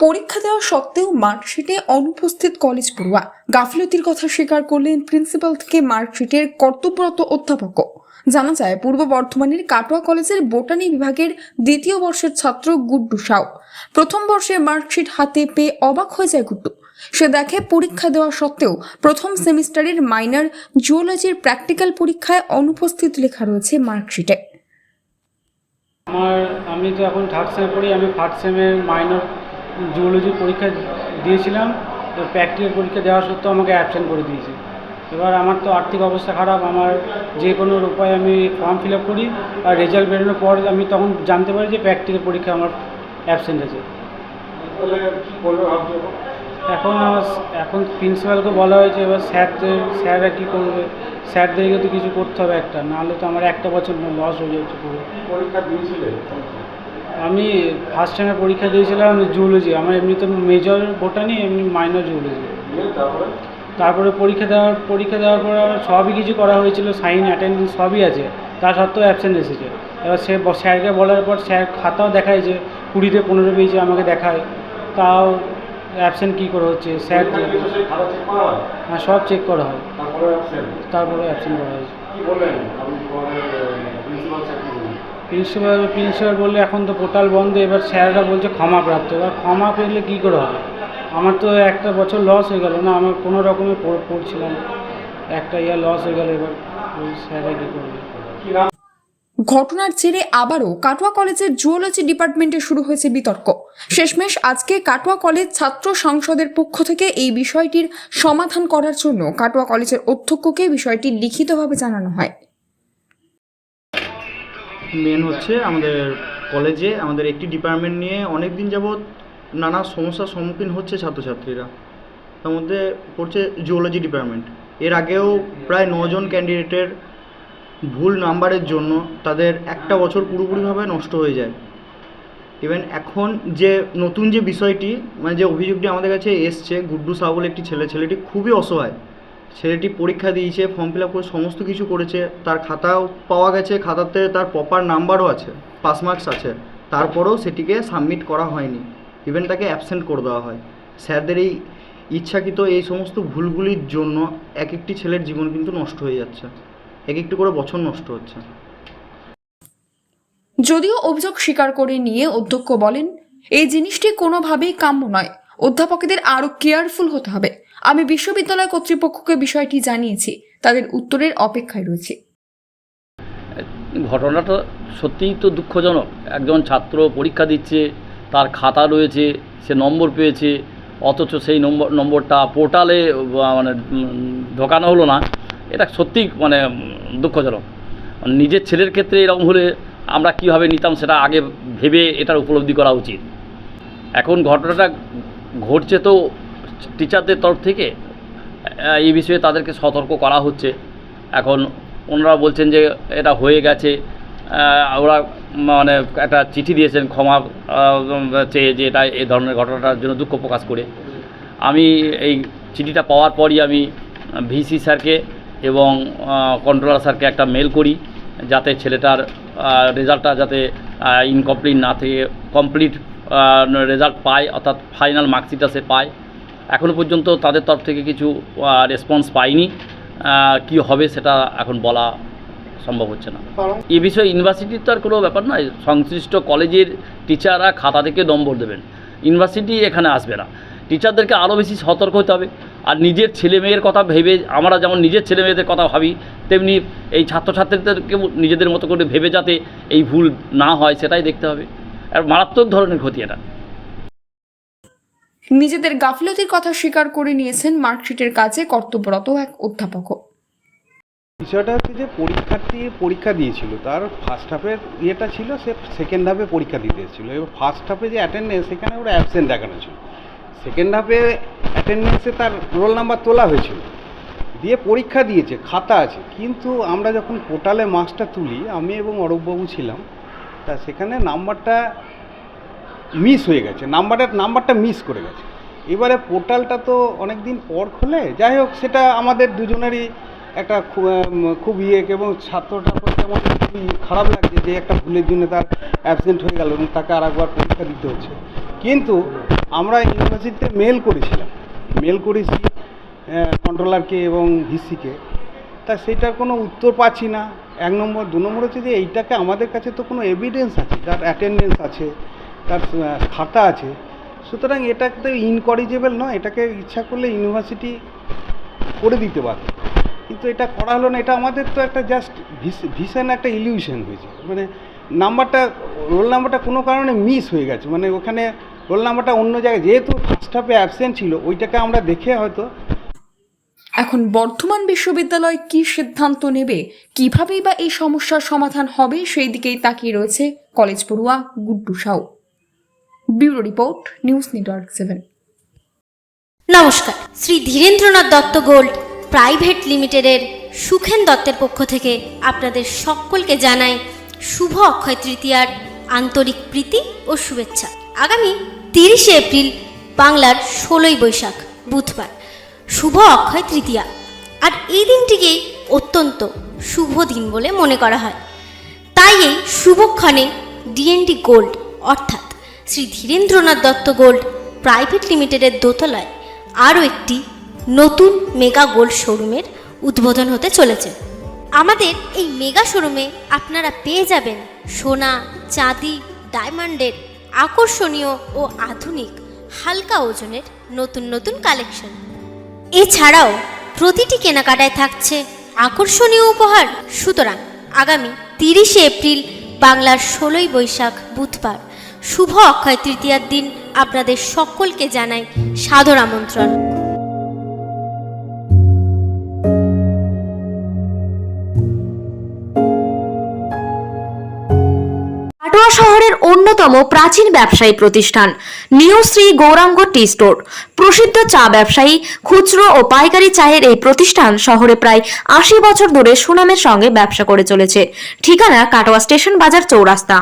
পরীক্ষা দেওয়া সত্ত্বেও মার্কশিটে অনুপস্থিত কলেজ পড়ুয়া গাফিলতির কথা স্বীকার করলেন প্রিন্সিপাল থেকে মার্কশিটের কর্তব্যরত অধ্যাপকও জানা যায়, পূর্ব বর্ধমানের কাটোয়া কলেজের বোটানি বিভাগের দ্বিতীয় বর্ষের ছাত্র গুড্ডু সাউ। প্রথম বর্ষে মার্কশিট হাতে পেয়ে অবাক হয়ে যায় গুড্ডু। সে দেখে পরীক্ষা দেওয়া সত্ত্বেও প্রথম সেমিস্টারের মাইনার জুওলজির প্র্যাকটিক্যাল পরীক্ষায় অনুপস্থিত লেখা রয়েছে মার্কশিটে। আমার, আমি তো এখন থার্ড সেমে পড়ি, আমি ফার্স্ট সেমের মাইনর জুওলজির পরীক্ষা দিয়েছিলাম তো প্র্যাকটিক্যাল পরীক্ষা দেওয়া সত্ত্বেও আমাকে অ্যাবসেন্ট করে দিয়েছে। এবার আমার তো আর্থিক অবস্থা খারাপ আমার যে কোনো উপায়ে আমি ফর্ম ফিল আপ করি আর রেজাল্ট বেরোনোর পর আমি তখন জানতে পারি যে প্র্যাকটিক্যাল পরীক্ষা আমার অ্যাবসেন্ট আছে। এখন আমার এখন প্রিন্সিপালকে বলা হয়েছে এবার স্যারদের স্যাররা কী করবে? স্যারদেরকে তো কিছু করতে হবে একটা নাহলে তো আমার একটা বছর লস হয়ে যাচ্ছে পুরো। পরীক্ষা দিয়েছিলে? আমি ফার্স্ট টাইমে পরীক্ষা দিয়েছিলাম জুওলজি আমার এমনি তো মেজর বোটানি এমনি মাইনর জুওলজি তারপরে পরীক্ষা দেওয়ার পরীক্ষা দেওয়ার পর আমার সবই কিছু করা হয়েছিল সাইন অ্যাটেন্ডেন্স সবই আছে। তা সত্ত্বেও অ্যাবসেন্ট এসেছে। এবার সে স্যারকে বলার পর স্যার খাতাও দেখায় যে কুড়িতে পনেরো পেয়েছে আমাকে দেখায়। তাও অ্যাবসেন্ট কী করে হচ্ছে? স্যার হয়? সব চেক করা হয়। তারপরে অ্যাবসেন্ট করা হয়েছে কি বললেন আপনি তোমাদের প্রিন্সিপাল স্যার কি বললেন প্রিন্সিপাল প্রিন্সিপাল বললে, এখন তো পোর্টাল বন্ধ, এবার স্যাররা বলছে ক্ষমা প্রাপ্ত। এবার ক্ষমা পেলে কী করে হবে? আমার তো একটা বছর লস হয়ে গেল না আমার কোনো রকমে পড়- পড়ছিলাম একটা ইয়ার লস হয়ে গেল, এবার স্যাররা কী করবে? ঘটনার জেরে আবারও কাটোয়া কলেজের জুওলজি ডিপার্টমেন্টে শুরু হয়েছে বিতর্ক। শেষমেশ আজকে কাটোয়া কলেজ ছাত্র সংসদের পক্ষ থেকে এই বিষয়টির সমাধান করার জন্য কাটোয়া কলেজের অধ্যক্ষকে বিষয়টি লিখিতভাবে জানানো হয়। মেন হচ্ছে আমাদের কলেজে আমাদের একটি ডিপার্টমেন্ট নিয়ে অনেক দিন যাবৎ নানা সমস্যার সম্মুখীন হচ্ছে ছাত্রছাত্রীরা। তার মধ্যে পড়ছে জিওলজি ডিপার্টমেন্ট এর আগেও প্রায় নজন ক্যান্ডিডেটের ভুল নাম্বারের জন্য তাদের একটা বছর পুরোপুরিভাবে নষ্ট হয়ে যায়। ইভেন এখন যে নতুন যে বিষয়টি মানে যে অভিযোগটি আমাদের কাছে এসছে, গুড্ডু সাহা বলে একটি ছেলে, ছেলেটি খুবই অসহায়। ছেলেটি পরীক্ষা দিয়েছে ফর্ম ফিল আপ করে সমস্ত কিছু করেছে, তার খাতাও পাওয়া গেছে, খাতাতে তার প্রপার নাম্বারও আছে পাস মার্কস আছে, তারপরেও সেটিকে সাবমিট করা হয়নি ইভেন তাকে অ্যাবসেন্ট করে দেওয়া হয়। স্যারদের এই ইচ্ছাকৃত এই সমস্ত ভুলগুলির জন্য এক একটি ছেলের জীবন কিন্তু নষ্ট হয়ে যাচ্ছে এক একটি করে বছর নষ্ট হচ্ছে। যদিও অভিযোগ স্বীকার করে নিয়ে অধ্যক্ষ বলেন, এই জিনিসটি কোনোভাবেই কাম্য নয়। অধ্যাপকদের আরও কেয়ারফুল হতে হবে। আমি বিশ্ববিদ্যালয় কর্তৃপক্ষকে বিষয়টি জানিয়েছি। তাদের উত্তরের অপেক্ষায় রয়েছে। ঘটনাটা সত্যিই তো দুঃখজনক। একজন ছাত্র পরীক্ষা দিচ্ছে, তার খাতা রয়েছে, সে নম্বর পেয়েছে, অথচ সেই নম্বর, নম্বরটা পোর্টালে মানে ঢোকানো হলো না। এটা সত্যিই মানে দুঃখজনক। নিজের ছেলের ক্ষেত্রে এরকম হলে আমরা কীভাবে নিতাম সেটা আগে ভেবে এটার উপলব্ধি করা উচিত। এখন ঘটনাটা ঘটছে তো টিচারদের তরফ থেকে এই বিষয়ে তাদেরকে সতর্ক করা হচ্ছে। এখন ওনারা বলছেন যে এটা হয়ে গেছে ওরা মানে একটা চিঠি দিয়েছেন ক্ষমা চেয়ে যে এটা এই ধরনের ঘটনাটার জন্য দুঃখ প্রকাশ করে। আমি এই চিঠিটা পাওয়ার পরই আমি ভিসি স্যারকে এবং কন্ট্রোলার স্যারকে একটা মেল করি, যাতে ছেলেটার রেজাল্টটা যাতে ইনকমপ্লিট না থেকে কমপ্লিট রেজাল্ট পায়, অর্থাৎ ফাইনাল মার্কশিটটা সে পায়। এখনও পর্যন্ত তাদের তরফ থেকে কিছু রেসপন্স পাইনি। কি হবে সেটা এখন বলা সম্ভব হচ্ছে না। এ বিষয়ে ইউনিভার্সিটির তো আর কোনো ব্যাপার নয়। সংশ্লিষ্ট কলেজের টিচাররা খাতা থেকে নম্বর দেবেন। ইউনিভার্সিটি এখানে আসবে না। টিচারদেরকে আরও বেশি সতর্ক হতে হবে। আর নিজের ছেলে মেয়ের কথা ভেবে আমরা যেমন নিজের ছেলে মেয়েদের কথা ভাবি তেমনি এই ছাত্রছাত্রীদেরকেও নিজেদের মতো করে ভেবে যাতে এই ভুল না হয় সেটাই দেখতে হবে। আর মারাত্মক ধরনের ক্ষতি এটা। নিজেদের গাফিলতির কথা স্বীকার করে নিয়েছেন মার্কশিটের কাজে কর্তব্যরত এক অধ্যাপকও। বিষয়টা হচ্ছে যে পরীক্ষার্থী পরীক্ষা দিয়েছিল, তার ফার্স্ট হাফের ইয়েটা ছিল সে সেকেন্ড হাফে পরীক্ষা দিতে এসেছিল। এবার ফার্স্ট হাফে যে অ্যাটেন্ডেন্স সেখানে ওরা অ্যাবসেন্ট দেখানো ছিল। সেকেন্ড হাফে অ্যাটেন্ডেন্সে তার রোল নাম্বার তোলা হয়েছিল। দিয়ে পরীক্ষা দিয়েছে, খাতা আছে। কিন্তু আমরা যখন পোর্টালে মার্কসটা তুলি, আমি এবং অরূপবাবু ছিলাম, তা সেখানে নাম্বারটা মিস হয়ে গেছে। নাম্বারের নাম্বারটা মিস করে গেছে। এবারে পোর্টালটা তো অনেক দিন পর খোলে। যাই হোক, সেটা আমাদের দুজনেরই একটা খুব ইয়ে এবং ছাত্রটা প্রতি খুবই খারাপ লাগছে যে একটা ভুলের জন্য তার অ্যাবসেন্ট হয়ে গেল এবং তাকে আর একবার পরীক্ষা দিতে হচ্ছে। কিন্তু আমরা ইউনিভার্সিটিতে মেল করেছিলাম। মেল করেছি কন্ট্রোলারকে এবং ভিসিকে তা সেটার কোনো উত্তর পাচ্ছি না। এক নম্বর, দু নম্বর হচ্ছে যে এইটাকে আমাদের কাছে তো কোনো এভিডেন্স আছে। তার অ্যাটেন্ডেন্স আছে, তার খাতা আছে। সুতরাং এটা তো ইনকরিজেবল নয়, এটাকে ইচ্ছা করলে ইউনিভার্সিটি করে দিতে পারত কিন্তু এটা করা হলো না, এটা আমাদের তো একটা জাস্ট ভিশন একটা ইলিউশন হয়েছে। মানে নাম্বারটা রোল নাম্বারটা কোনো কারণে মিস হয়ে গেছে। মানে ওখানে রোল নাম্বারটা অন্য জায়গায়, যেহেতু ফার্স্ট হাফে অ্যাবসেন্ট ছিল, ওইটাকে আমরা দেখে হয়তো এখন বর্ধমান বিশ্ববিদ্যালয় কি সিদ্ধান্ত নেবে? কিভাবেই বা এই সমস্যার সমাধান হবে? সেই দিকেই তাকিয়ে রয়েছে কলেজ পড়ুয়া Guddu Sau. Bureau report, news network seven. নমস্কার। শ্রী ধীরেন্দ্রনাথ দত্ত গোল্ড প্রাইভেট লিমিটেডের সুখেন দত্তের পক্ষ থেকে আপনাদের সকলকে জানাই শুভ অক্ষয় তৃতীয়ার আন্তরিক প্রীতি ও শুভেচ্ছা। আগামী তিরিশে এপ্রিল বাংলার ষোলোই বৈশাখ, বুধবার। শুভ অক্ষয় তৃতীয়া। আর এই দিনটিকেই অত্যন্ত শুভ দিন বলে মনে করা হয়। তাই এই শুভক্ষণে ডিএনডি গোল্ড, অর্থাৎ শ্রী ধীরেন্দ্রনাথ দত্ত গোল্ড প্রাইভেট লিমিটেডের দোতলায় আরও একটি নতুন মেগা গোল্ড শোরুমের উদ্বোধন হতে চলেছে। আমাদের এই মেগা শোরুমে আপনারা পেয়ে যাবেন সোনা, চাঁদি, ডায়মন্ডের আকর্ষণীয় ও আধুনিক হালকা ওজনের নতুন নতুন কালেকশন। এছাড়াও প্রতিটি কেনাকাটায় থাকছে আকর্ষণীয় উপহার। সুতরাং আগামী তিরিশে এপ্রিল বাংলার ষোলোই বৈশাখ বুধবার শুভ অক্ষয় তৃতীয়ার দিন আপনাদের সকলকে জানাই সাদর আমন্ত্রণ। কাটোয়া শহরের অন্যতম প্রাচীন ব্যবসায়ী প্রতিষ্ঠান new Shri Gauranga tea store. প্রসিদ্ধ চা ব্যবসায়ী খুচরো ও পাইকারি চায়ের এই প্রতিষ্ঠান শহরে প্রায় আশি বছর ধরে সুনামের সঙ্গে ব্যবসা করে চলেছে। ঠিকানা কাটোয়া স্টেশন বাজার চৌরাস্তা।